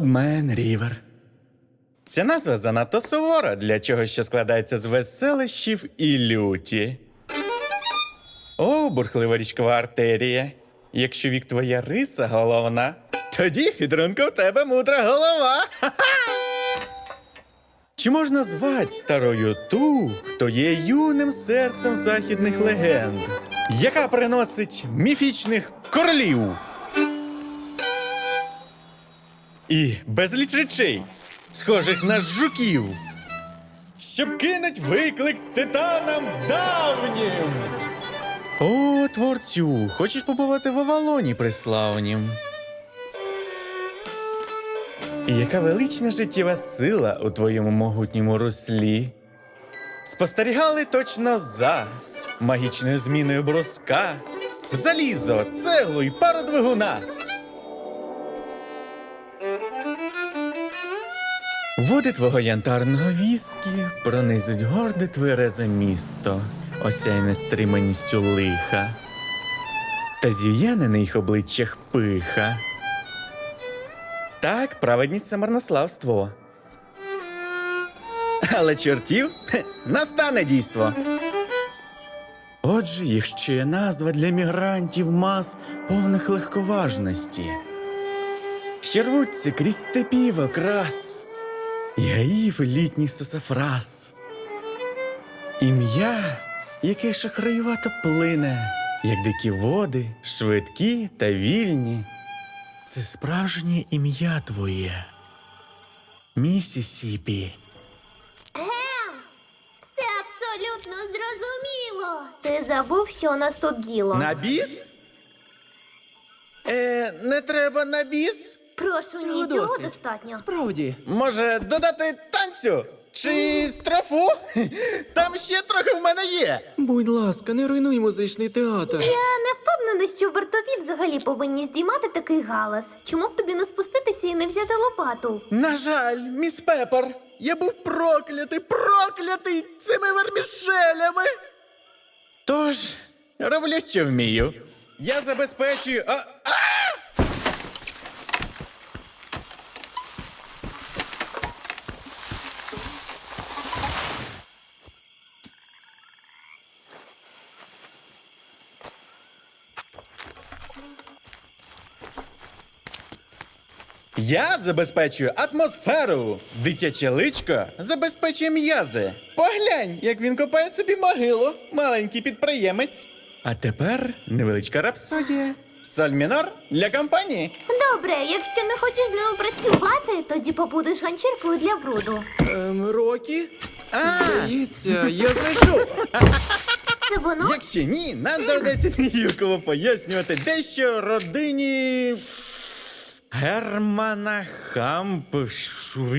Олдмен Рівер. Ця назва занадто сувора для чогось, що складається з веселищів і люті. О, бурхлива річкова артерія. Якщо вік твоя риса головна, тоді гідрунко в тебе мудра голова. Чи можна звати старою ту, хто є юним серцем західних легенд, яка приносить міфічних королів? І безліч речей, схожих на жуків, щоб кинуть виклик титанам давнім. О, творцю, хочеш побувати в Авалоні преславнім? І яка велична життєва сила у твоєму могутньому руслі. Спостерігали точно за магічною зміною бруска, в залізо, цеглу й пару двигуна. Води твого янтарного віскі пронизують горде тверезе місто, осяйне стриманістю лиха, та зів'яне на їх обличчях пиха. Так, праведність це марнославство. Але чортів настане дійство. Отже, їх ще є назва для мігрантів мас повних легковажності. Що рвуться крізь степів окрас, і гаїв літній сасафрас. Ім'я, яке шахраювато плине, як дикі води, швидкі та вільні. Це справжнє ім'я твоє. Місісіпі. Ем, все абсолютно зрозуміло. Ти забув, що у нас тут діло. На біс? Е, не треба на біс? Прошу, ні, цього досить. достатньо. Справді. Може, додати танцю? Чи строфу? Там ще трохи в мене є. Будь ласка, не руйнуй музичний театр. Я не впевнена, що вартові взагалі повинні здіймати такий галас. Чому б тобі не спуститися і не взяти лопату? На жаль, міс Пепер, я був проклятий, проклятий цими вермішелями. Тож, роблю, що вмію. Я забезпечую. А, а! Я забезпечую атмосферу. Дитяче личко забезпечує м'язи. Поглянь, як він копає собі могилу, маленький підприємець. А тепер невеличка рапсодія. Соль мінор для компанії. Добре, якщо не хочеш з ними працювати, тоді побудеш ганчіркою для бруду. Ем, Рокі? А, Здається, я знайшов. Це воно? якщо ні, нам доведеться неюково пояснювати дещо родині Германа Хампшвіфіла?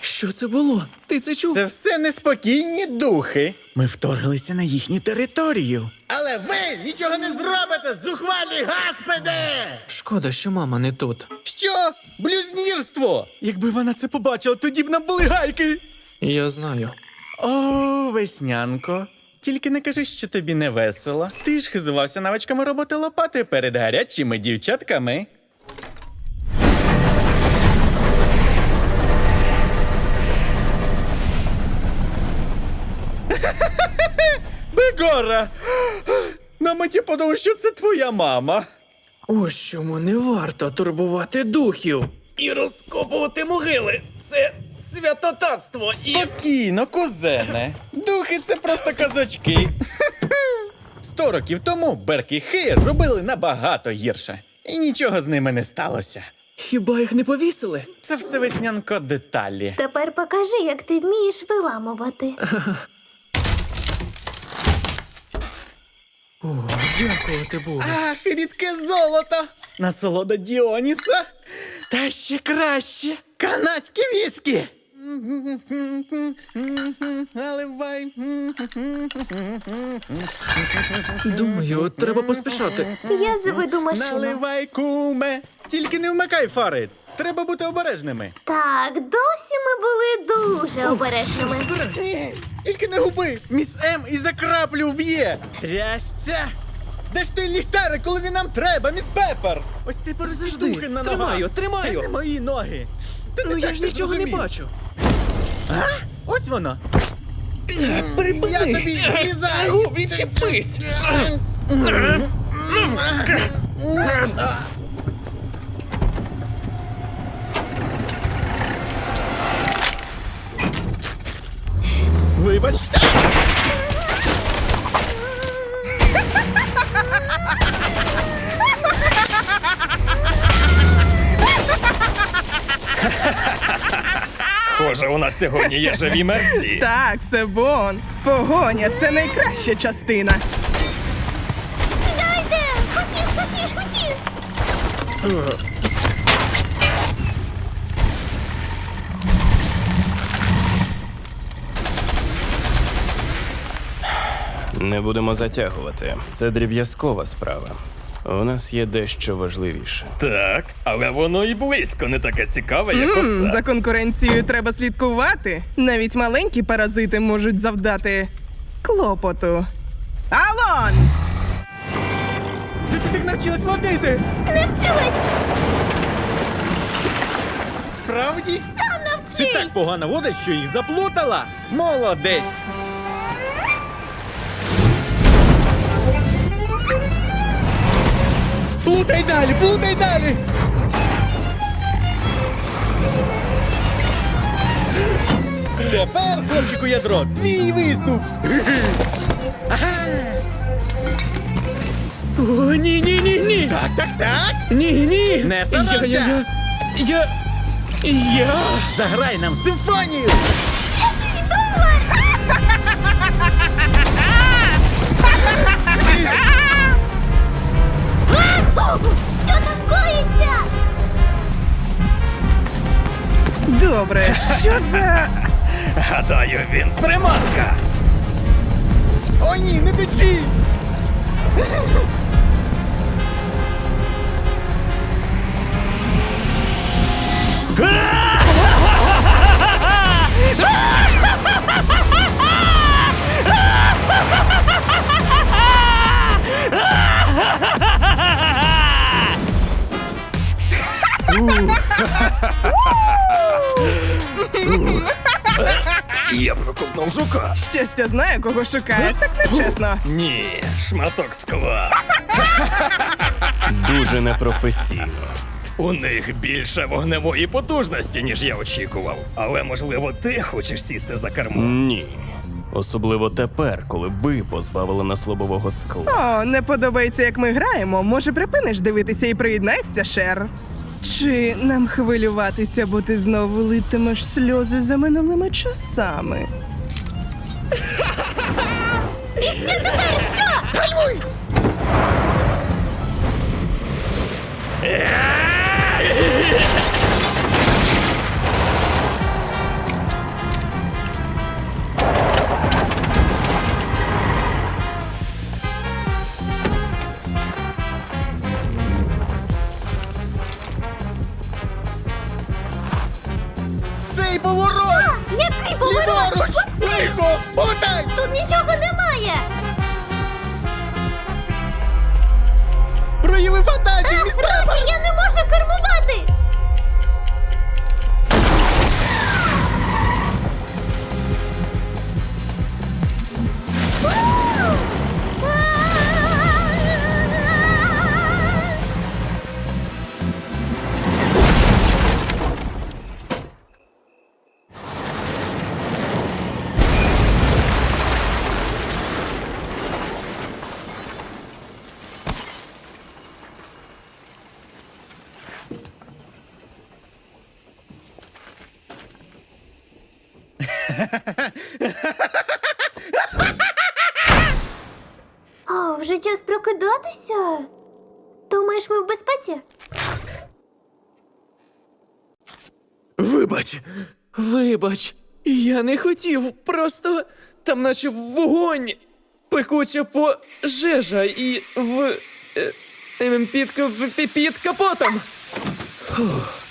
Що це було? Ти це чув? Це все неспокійні духи. Ми вторглися на їхню територію. Але ви нічого не зробите, зухвалі гаспеди! Шкода, що мама не тут. Що? Блюзнірство! Якби вона це побачила, тоді б нам були гайки. Я знаю. О, веснянко. Тільки не кажи, що тобі не весело. Ти ж хизувався навичками роботи лопати перед гарячими дівчатками. Бегора! На меті подумав, що це твоя мама. Ось чому не варто турбувати духів і розкопувати могили. Це святотатство і. Спокійно, кузене. Духи це просто казочки. Сто років тому Берк і Хейр робили набагато гірше. І нічого з ними не сталося. Хіба їх не повісили? Це все веснянко деталі. Тепер покажи, як ти вмієш виламувати. О, дякувати Богу. Ах, рідке золото! Насолода Діоніса. Та ще краще. Канадські віскі. Наливай. Думаю, треба поспішати. Я заведу машину. Наливай, куме. Тільки не вмикай фари. Треба бути обережними. Так, досі ми були дуже обережними. Ні, тільки не губи! Міс М і за краплю вб'є! Трясця! Де ж той ліхтарик, коли він нам треба, міс Пепер? Ось ти порозидухи на ногах. Тримаю, тримаю. Та не мої ноги. Та не Ну так я ж ти нічого не зрозумів. бачу. Ось воно. Припини! Я тобі злізаю. Агу, відчепись! Вибачте. Схоже, у нас сьогодні є живі мерці. Так, Себон. Погоня це найкраща частина. Сідайте! Хочеш, хочеш, хочеш! Не будемо затягувати. Це дріб'язкова справа. У нас є дещо важливіше. Так, але воно і близько не таке цікаве, як М, оце. За конкуренцією треба слідкувати. Навіть маленькі паразити можуть завдати клопоту. Алон! Ти так навчилась водити? Не вчилась! Справді? Сам Ти так погано водиш, що їх заплутала. Молодець. Плутай далі, плутай далі. Тепер, хлопчику ядро, твій виступ. Ага. О, ні, ні, ні, ні. Так, так, так. Ні, ні. Не я, соромся. я, я, я, я. Заграй нам симфонію. О, Що там коїться? Добре, що це? Гадаю, він приманка. О, ні, не течи. Я проковтнув жука. Щастя знає, кого шукає, так нечесно. Ні, шматок скла. Дуже непрофесійно. У них більше вогневої потужності, ніж я очікував. Але можливо, ти хочеш сісти за кермо. Ні. Особливо тепер, коли ви позбавили нас лобового скла. О, не подобається, як ми граємо. Може, припиниш дивитися і приєднайся, Шер? Чи нам хвилюватися, бо ти знову литимеш сльози за минулими часами? І що тепер? Що? Цей хотів, просто там наче вогонь, пекуча пожежа і в. е, е, під, під капотом. Ова!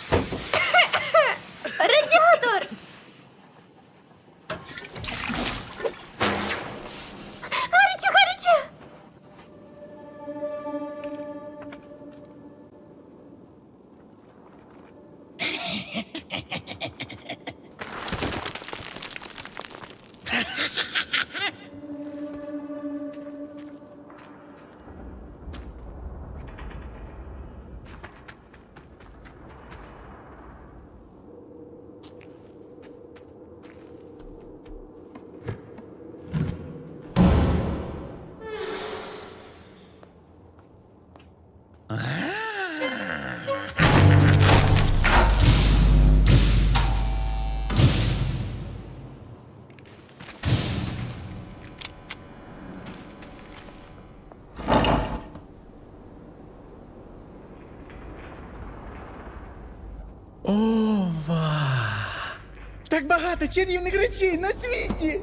Багато чарівних речей на світі.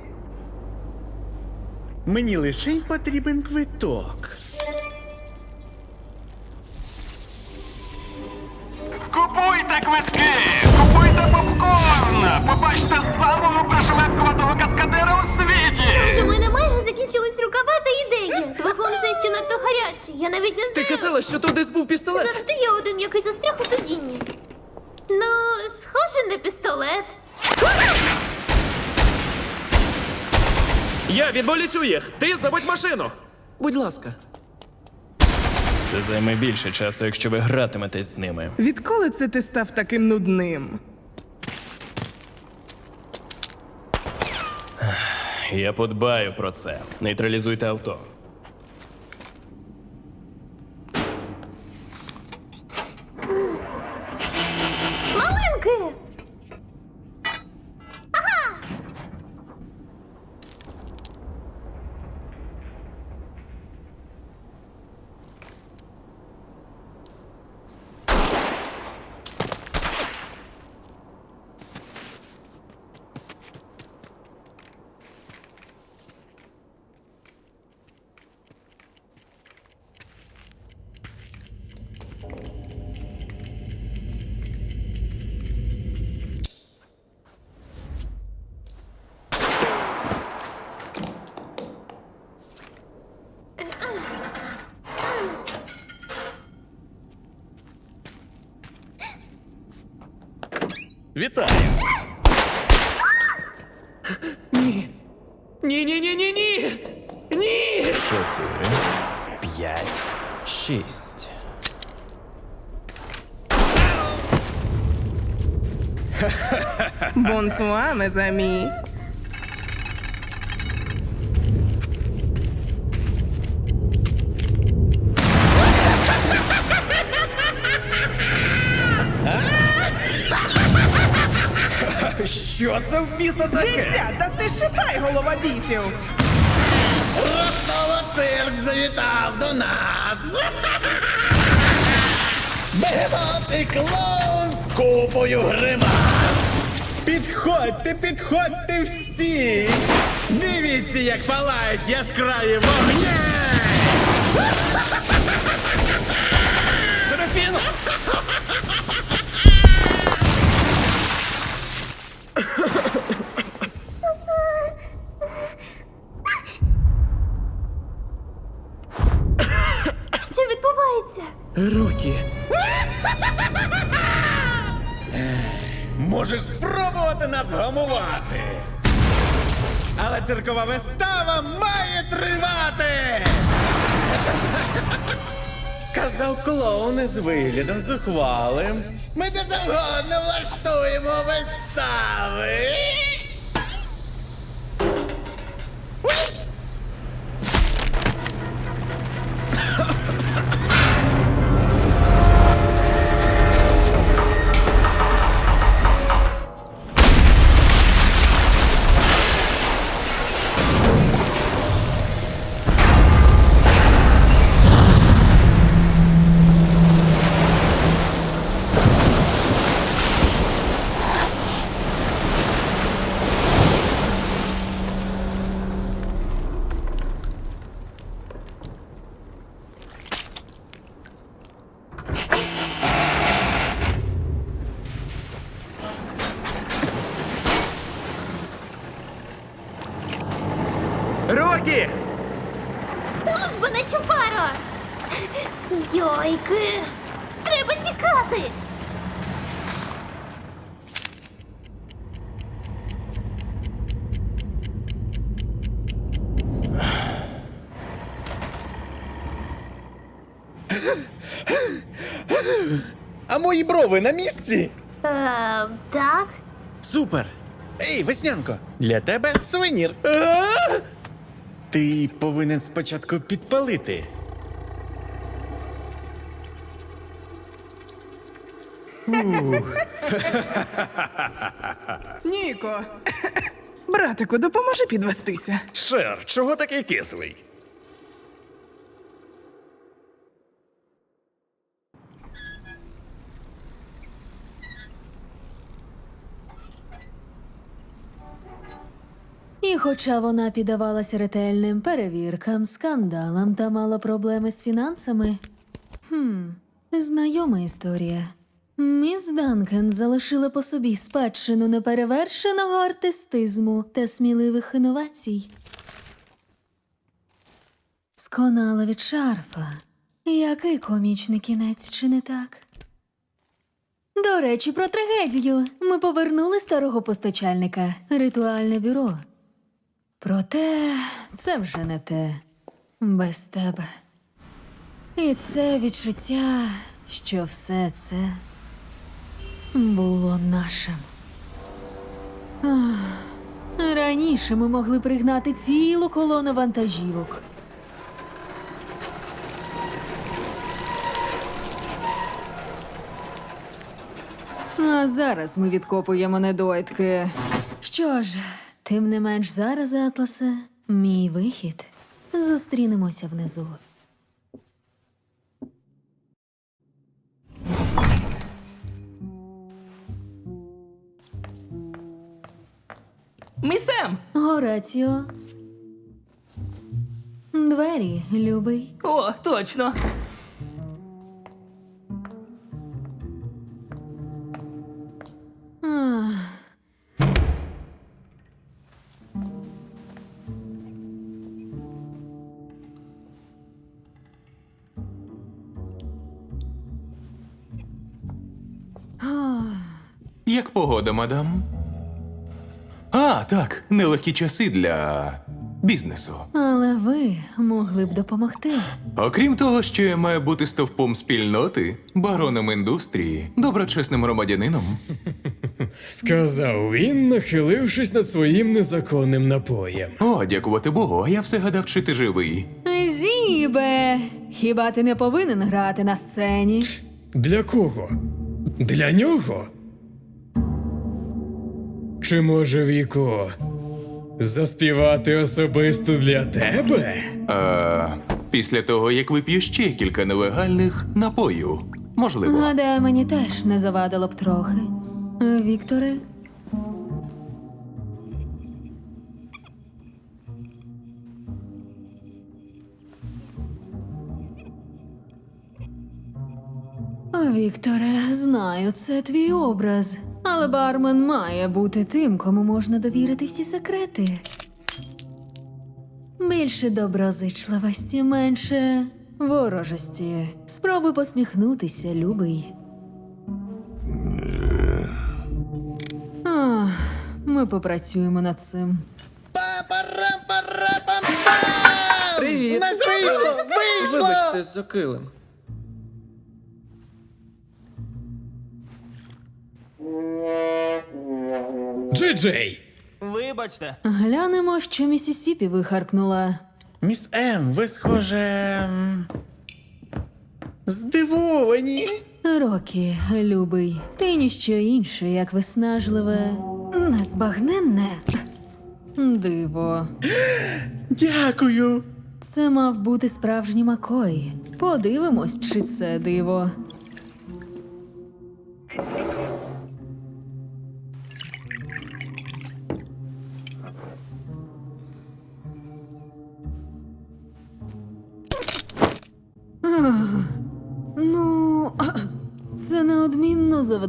Мені лише потрібен квиток. Я відволічу їх. Ти забудь машину. Будь ласка. Це займе більше часу, якщо ви гратиметесь з ними. Відколи це ти став таким нудним? Я подбаю про це. Нейтралізуйте авто. Вітаю. Ні. Ні, ні, ні, ні, ні. Ні. Чотири, п'ять, шість. Бонсуа, мезамі. Це в біса таке? Дитя, та ти шипай, голова бісів! Раптово цирк завітав до нас. Бегемот і клоун з купою гримас. Підходьте, підходьте всі. Дивіться, як палають яскраві вогні. Серафіно! Вгамувати. Але циркова вистава має тривати. Сказав клоун із виглядом зухвалим. Ми де завгодно влаштуємо вистави. Рокі! Ну ж не чупаро! Йойки! Треба тікати! А мої брови на місці? Е, так. Супер! Ей, веснянко, для тебе сувенір. Ти повинен спочатку підпалити. Ніко. Братику, допоможи підвестися. Шер, чого такий кислий? Хоча вона піддавалася ретельним перевіркам, скандалам та мала проблеми з фінансами. Хм, знайома історія. Міс Данкен залишила по собі спадщину неперевершеного артистизму та сміливих інновацій. Сконала від шарфа. Який комічний кінець, чи не так? До речі, про трагедію. Ми повернули старого постачальника, ритуальне бюро. Проте це вже не те без тебе. І це відчуття, що все це було нашим. Раніше ми могли пригнати цілу колону вантажівок. А зараз ми відкопуємо недоїдки. Що ж, тим не менш зараз, Атласе, мій вихід. Зустрінемося внизу. Місем! Гораціо. Двері, любий. О, точно. Як погода, мадам? А, так, нелегкі часи для бізнесу. Але ви могли б допомогти. Окрім того, що я маю бути стовпом спільноти, бароном індустрії, доброчесним громадянином. Сказав він, нахилившись над своїм незаконним напоєм. О, дякувати Богу, а я все гадав, чи ти живий. Зібе! Хіба ти не повинен грати на сцені? Для кого? Для нього? Чи може Віко заспівати особисто для тебе? А, після того, як вип'ю ще кілька нелегальних напоїв. Можливо. Гадаю, мені теж не завадило б трохи. Вікторе, Вікторе, знаю, це твій образ. Але бармен має бути тим, кому можна довірити всі секрети. Більше доброзичливості, менше ворожості. Спробуй посміхнутися, любий. Ах, ми попрацюємо над цим. Привіт! Вибачте за килим. Джей-Джей! Вибачте. Глянемо, що Місісіпі вихаркнула. Міс М, ви схоже. м, Здивовані. Рокі, любий, ти ніщо інше, як виснажливе, незбагненне диво. Дякую. Це мав бути справжній Макой. Подивимось, чи це диво.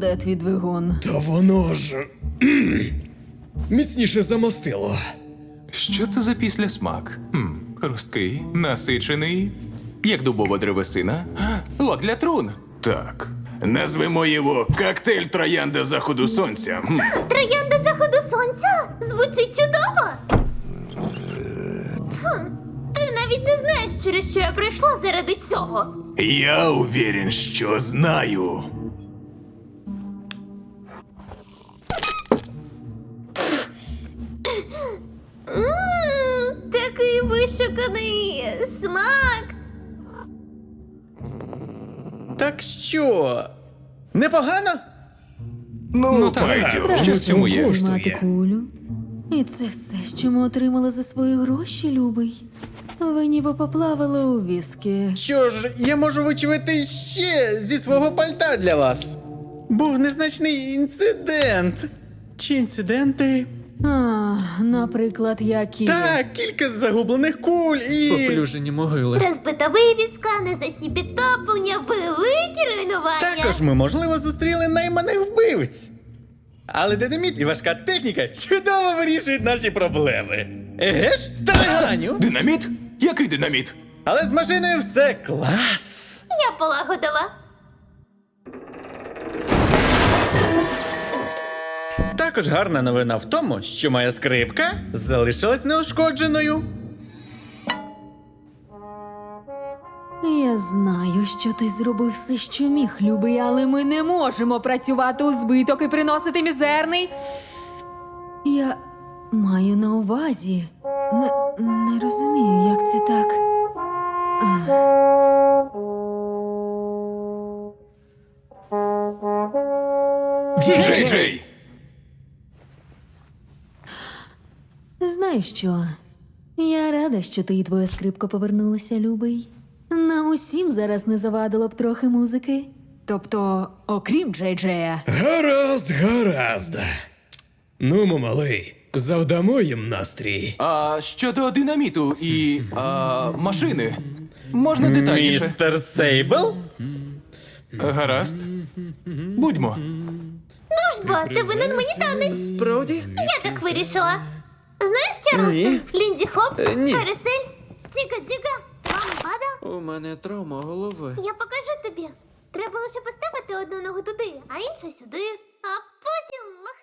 Неодмінно твій двигун. Та воно ж. Міцніше замостило. Що це за післясмак? Хм, хрусткий, насичений, як дубова древесина. Лак для трун. Так. Назвемо його коктейль троянда заходу сонця. Троянда заходу сонця? Звучить чудово. Ти навіть не знаєш, через що я прийшла заради цього. Я уверен, що знаю. Вишуканий смак. Так що? Непогано? Ну, та йдю, Треба що в цьому є. Тримати кулю. І це все, що ми отримали за свої гроші, любий. Ви ніби поплавали у віскі. Що ж, я можу вичувати ще зі свого пальта для вас. Був незначний інцидент. Чи інциденти? А, наприклад, які. Так, кілька загублених куль і. Поплюжені могили. Розбита вивіска, незначні підтоплення, великі руйнування. Також ми, можливо, зустріли найманих вбивць. Але динаміт і важка техніка чудово вирішують наші проблеми. Еге ж, стариганю! Динаміт? Який динаміт? Але з машиною все клас. Я полагодила. Також гарна новина в тому, що моя скрипка залишилась неушкодженою. Я знаю, що ти зробив все, що міг, любий, але ми не можемо працювати у збиток і приносити мізерний. Я маю на увазі. Не, не розумію, як це так. Джей Знаєш що? Я рада, що ти і твоя скрипка повернулися, любий. Нам усім зараз не завадило б трохи музики. Тобто, окрім Джей Джея. Гаразд, гаразд. Ну, малий, завдамо їм настрій. А щодо динаміту і а, машини. Можна детальніше. Містер Сейбл? Гаразд. Будьмо. Ну ж бо, ти винен мені танець. Справді? Я так вирішила. Знаєш Чарлстон? Ні. Лінді Хоп? Е, ні. Карусель? Тіка-тіка? Ламбада? У мене травма голови. Я покажу тобі. Треба лише поставити одну ногу туди, а іншу сюди. А потім махни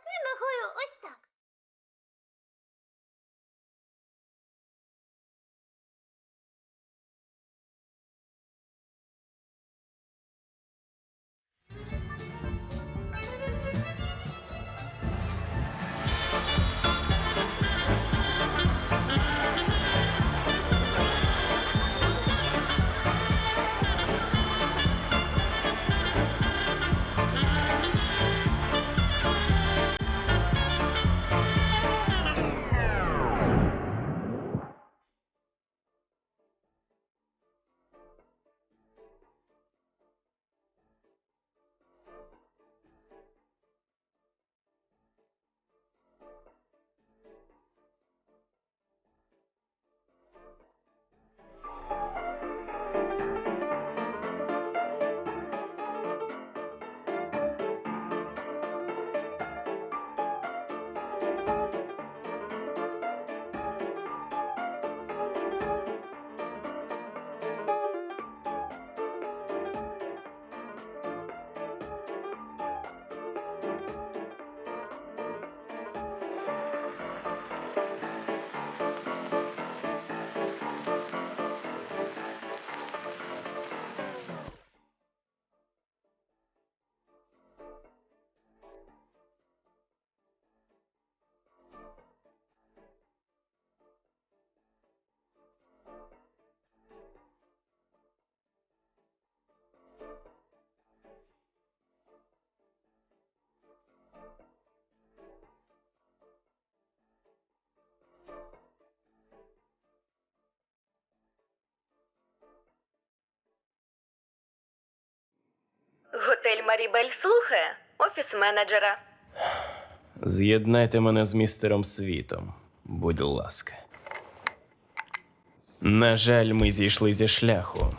Марібель слухає офіс менеджера. З'єднайте мене з містером світом, будь ласка. На жаль, ми зійшли зі шляху.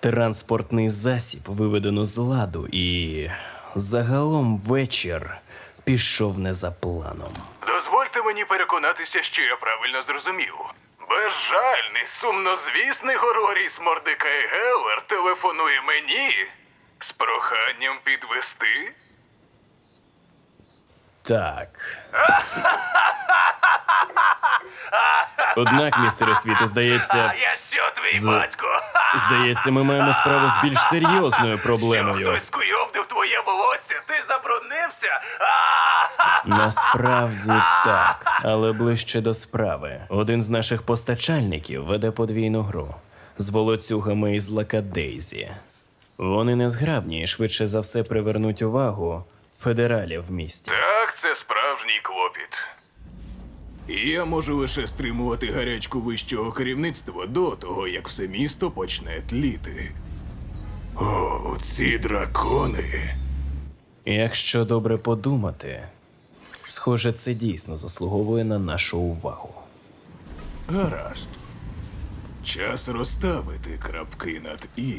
Транспортний засіб виведено з ладу, і загалом вечір пішов не за планом. Дозвольте мені переконатися, що я правильно зрозумів. Безжальний, сумнозвісний Гороріс Мордекай Геллер телефонує мені з проханням підвести. Так. Однак, містере світе, здається, Я що, твій З- батько? здається, ми маємо справу з більш серйозною проблемою. Хтось скуйовдив твоє волосся, ти забруднився? Насправді так, але ближче до справи. Один з наших постачальників веде подвійну гру з волоцюгами із Лакадейзі. Вони незграбні і швидше за все привернуть увагу федералів в місті. Так, це справжній клопіт. Я можу лише стримувати гарячку вищого керівництва до того, як все місто почне тліти. О, ці дракони. Якщо добре подумати, Схоже, це дійсно заслуговує на нашу увагу. Гаразд. Час розставити крапки над і